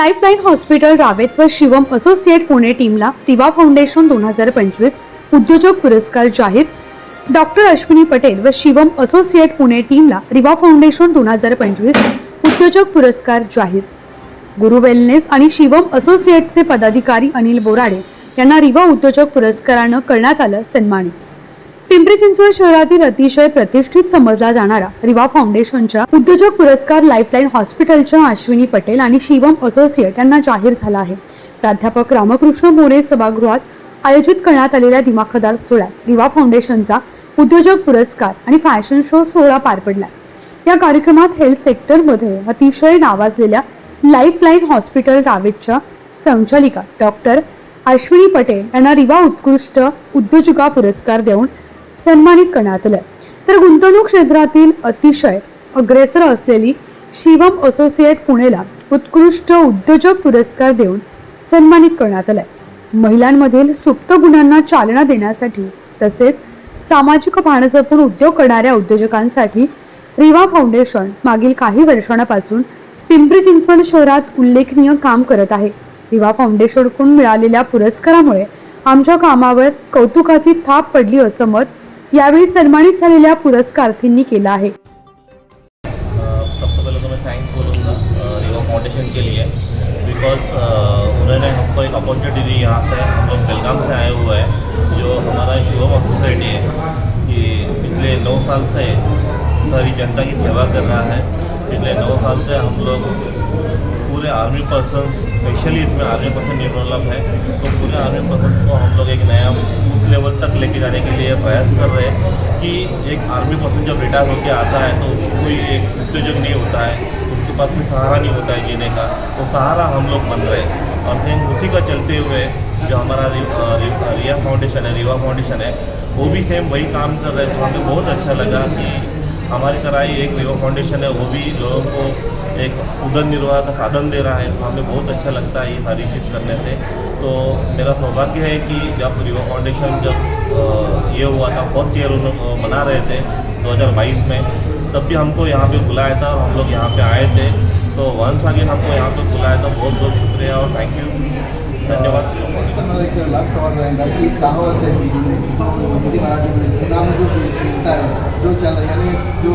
Lifeline hospital Ravet व Shivam associate Pune टीमला Riva foundation दोन हजार पंचवीस उद्योजक पुरस्कार जाहीर. डॉक्टर अश्विनी पटेल व शिवम असोसिएट पुणे टीमला रिवा फाउंडेशन दोन हजार पंचवीस उद्योजक पुरस्कार जाहीर. गुरु वेलनेस आणि शिवम असोसिएटचे पदाधिकारी अनिल बोराडे यांना रिवा उद्योजक पुरस्कारानं करण्यात आलं सन्मानित. पिंपरी चिंचवड शहरातील अतिशय प्रतिष्ठित समजला जाणारा रिवा फाउंडेशनच्या उद्योजक पुरस्कार लाईफलाईन हॉस्पिटलच्या अश्विनी पटेल आणि शिवम असोसिएट यांना जाहीर झाला आहे. प्राध्यापक रामकृष्ण मोरे सभागृहात आयोजित करण्यात आलेल्या दिमाखदार सोहळ्यात रिवा फाउंडेशनचा उद्योजक पुरस्कार आणि फॅशन शो सोहळा पार पडला. या कार्यक्रमात हेल्थ सेक्टरमध्ये अतिशय नावाजलेल्या लाईफलाईन हॉस्पिटल रावेतच्या संचालिका डॉक्टर अश्विनी पटेल यांना रिवा उत्कृष्ट उद्योजका पुरस्कार देऊन सन्मानित करण्यात आलं तर गुंतवणूक क्षेत्रातील अतिशय अग्रेसर असलेली शिवम असोसिएट पुणेला उत्कृष्ट उद्योजक पुरस्कार देऊन सन्मानित करण्यात आलंय. महिलांमधील सुप्त गुणांना चालना देण्यासाठी तसेच सामाजिक भान जपून उद्योग करणाऱ्या उद्योजकांसाठी रिवा फाउंडेशन मागील काही वर्षांपासून पिंपरी चिंचवड शहरात उल्लेखनीय काम करत आहे. रिवा फाउंडेशनकडून मिळालेल्या पुरस्कारामुळे आमच्या कामावर कौतुकाची थाप पडली असं मत यावेळी सन्मानित झालेल्या पुरस्कारार्थींनी केला आहे. अ, सबसे पहले तो मैं थैंक्स फाउंडेशन के लिए बिकॉज उन्होंने हमको एक अपॉर्चुनिटी दी यहाँ से. हम लोग बेलगाम से आए हुए हैं जो हमारा शिवम सोसाइटी है कि पिछले नौ साल से सारी जनता की सेवा कर रहा है. पिछले नौ साल से हम लोग पूरे आर्मी पर्सन स्पेशली इसमें आर्मी पर्सन डेवलप है तो पूरे आर्मी पर्सन को हम लोग एक नया लेवल तक लेके जाने के लिए प्रयास कर रहे हैं कि एक आर्मी पर्सन जब रिटायर होकर आता है तो उसको कोई एक उद्योजक नहीं होता है, उसके पास कोई सहारा नहीं होता है जीने का। तो सहारा हम लोग बन रहे हैं। और सेम उसी का चलते हुए जो हमारा रिया फाउंडेशन है, रिवा फाउंडेशन है, वो भी सेम वही काम कर रहे हैं। तो हमें बहुत अच्छा लगा कि हमारी तरह ही एक रिवा फाउंडेशन है, वो भी लोगों को एक उदर निर्वाह का साधन दे रहा है। तो हमें बहुत अच्छा लगता है ये सारी चीज़ करने से। तो मेरा सौभाग्य है कि जब रिवा फाउंडेशन जब ये हुआ था फ़र्स्ट ईयर उन मना रहे थे 2022 में, तब भी हमको यहाँ पे बुलाया था और हम लोग यहाँ पे आए थे। तो वंस अगेन हमको यहाँ पे बुलाया था। बहुत बहुत शुक्रिया और थैंक यू धन्यवाद। सवाल कि जो चल यानी जो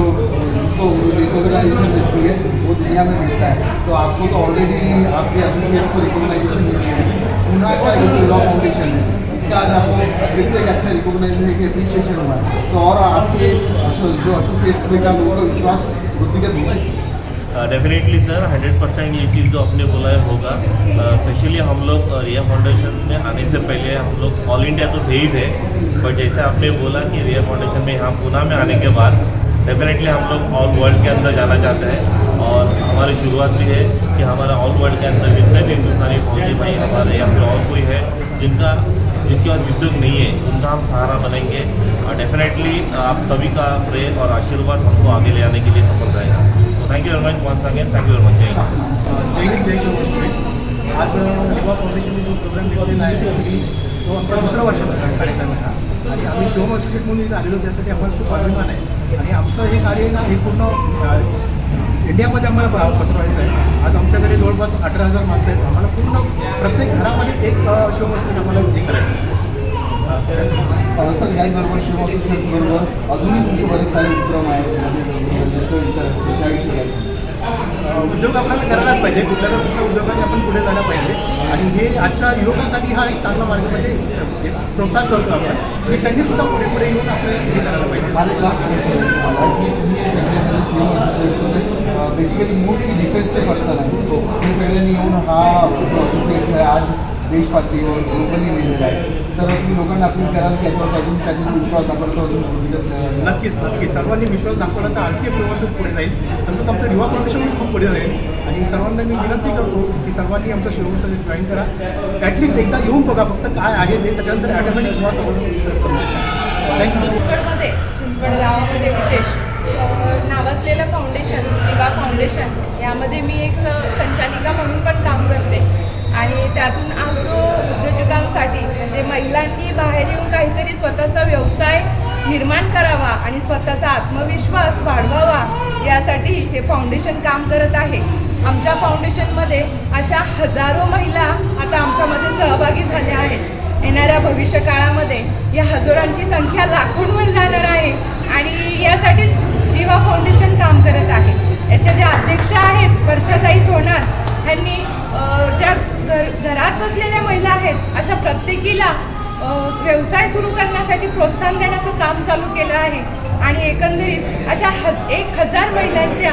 जिसको रिकॉग्नाइजेशन मिलती है वो दुनिया में मिलता है तो आपको तो ऑलरेडी आपके एसोसिएट्स को रिकॉग्नाइजेशन मिल गई है का लॉ फाउंडेशन है इसका आज आपको फिर से एक अच्छा रिकॉग्नाइजेशन की अप्रिशिएशन हुआ तो और आपके जो एसोसिएट्स में का लोगों का विश्वास वृद्धिगत इससे? डेफिनेटली सर हंड्रेड परसेंट ये चीज़ जो आपने बोला है होगा। स्पेशली हम लोग रिया फाउंडेशन में आने से पहले हम लोग ऑल इंडिया तो थे ही थे। बट जैसे आपने बोला कि रिया फाउंडेशन में यहाँ पूना में आने के बाद डेफिनेटली हम लोग ऑल वर्ल्ड के अंदर जाना चाहते हैं। और हमारी शुरुआत भी है। कि हमारा ऑल वर्ल्ड के अंदर जितने भी हिंदुस्तानी फौजी भाई हमारे या फिर और कोई है जिनका जिनके पास उद्योग नहीं है उनका हम सहारा बनेंगे और डेफिनेटली आप सभी का प्रेम और आशीर्वाद हमको आगे ले आने के लिए सफल रहेगा। तो thank you very much once again thank you very much जय हिंद जय जय आज युवा फाउंडेशनने जो प्रोग्राम निवडलेला आहे तो आमचा दुसरा वर्षाचा कार्यक्रम आहे हा आणि आम्ही शिवम असोसिएट म्हणून इथे आम्हाला खूप अभिमान आहे. आणि हे कार्य ना हे पूर्ण अ, इंडियामध्ये आम्हाला प- पसरवायचं आहे आज आमच्याकडे जवळपास अठरा हजार माणसं आहेत. आम्हाला पूर्ण प्रत्येक घरामध्ये एक अ, शिवम आम्हाला हे करायचं आहे. सर याचबरोबर शिव बरोबर अजूनही तुमचे बरेच सारे उपक्रम आहेत. म्हणजे त्याविषयी उद्योग आपल्याला करायलाच पाहिजे. कुठल्या ना कुठल्या उद्योगाने आपण पुढे जायला पाहिजे. आणि हे आजच्या युवकांसाठी हा एक चांगला मार्ग म्हणजे एक प्रोत्साहन करतो आपण की त्यांनी सुद्धा पुढे पुढे येऊन आपल्याला हे करायला पाहिजे मला एक लास्ट क्वेश्चन मला की तुम्ही हे सगळे म्हणजे शिव असोसिएटमध्ये बेसिकली डिफेन्सचे पर्सन आहे हे सगळ्यांनी येऊन हा जो असोसिएट आहे आज देश पातळीवर ग्लोबली लिहिलेला आहे. तर तुम्ही लोकांना अपील कराल की याच्यावर अजून त्यांनी विश्वास दाखवतो अजून. नक्कीच नक्कीच. सर्वांनी विश्वास दाखवला तर आणखी व्यवस्थित पुढे जाईल. तसंच आमचं युवा फाउंडेशनही खूप पुढे जाईल. आणि सर्वांना मी विनंती करतो की सर्वांनी आमचं शिवसंस्थेत जॉईन करा. ॲटलिस्ट एकदा येऊन बघा फक्त काय आहे ते. त्याच्यानंतर ॲटोमॅटिक करू. शकता थँक्यू चिंचवड गावामध्ये विशेष. नावाजलेलं फाउंडेशन दिवा फाउंडेशन यामध्ये मी एक संचालिका म्हणून पण काम करते. आणि त्यातून आज जो उद्योजकांसाठी म्हणजे महिलांनी बाहेर येऊन काहीतरी स्वतःचा व्यवसाय निर्माण करावा आणि स्वतःचा आत्मविश्वास वाढवावा यासाठी हे फाउंडेशन काम करत आहे. आमच्या फाउंडेशनमध्ये अशा हजारो महिला आता आमच्यामध्ये सहभागी झाल्या आहेत. येणाऱ्या भविष्य काळामध्ये या हजारांची संख्या लाखोंवर जाणार आहे. आणि यासाठीच आहेत सोनार यांनी ज्या घर घरात बसलेल्या महिला आहेत अशा प्रत्येकीला व्यवसाय सुरू करण्यासाठी प्रोत्साहन देण्याचं काम चालू केलं आहे. आणि एकंदरीत अशा ह एक हजार महिलांच्या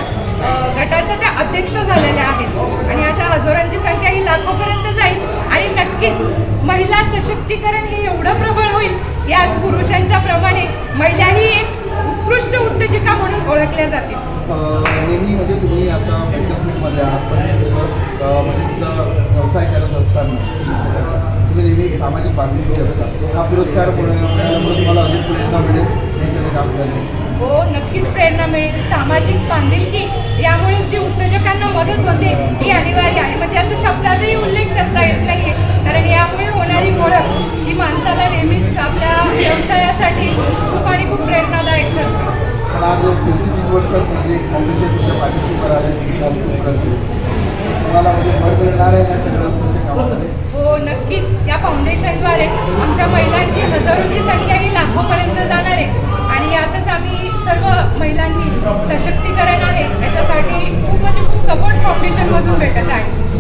गटाच्या त्या अध्यक्ष झालेल्या आहेत. आणि अशा हजारांची संख्या ही लाखोपर्यंत जाईल. आणि नक्कीच महिला सशक्तीकरण हे एवढं प्रबळ होईल याच पुरुषांच्या प्रमाणे महिलाही एक उत्कृष्ट उद्योजिका म्हणून ओळखल्या जातील. अं, नेहमी म्हणजे तुम्ही आता आहात पण हे अं, म्हणजे तुमचा व्यवसाय करत असताना तुम्ही नेहमी एक सामाजिक बांधिलकी जपता हा पुरस्कार मिळाल्यामुळे तुम्हाला अजून प्रेरणा मिळेल हे सगळं काम करण्याची. हो नक्कीच प्रेरणा मिळेल. सामाजिक बांधिलकी यामुळे जी उद्योजकांना मदत होते ही अनिवार्य आहे. म्हणजे याचा शब्दातही उल्लेख करता येत नाहीये. कारण यामुळे होणारी ओळख ही माणसाला नेहमीच आपल्या व्यवसायासाठी आज पिंपरी चिंचवडचाच म्हणजे काँग्रेसच्या तुमच्या पाठीशी उभं राहिले तुम्हाला म्हणजे भर मिळणार आहे या सगळ्या तुमच्या कामासाठी हो नक्कीच. या फाउंडेशनद्वारे आमच्या महिलांची हजारोंची संख्या ही लाखोपर्यंत जाणार आहे. आणि यातच आम्ही सर्व महिलांनी सशक्तीकरण आहे. त्याच्यासाठी खूप म्हणजे खूप सपोर्ट फाउंडेशनमधून भेटत आहे.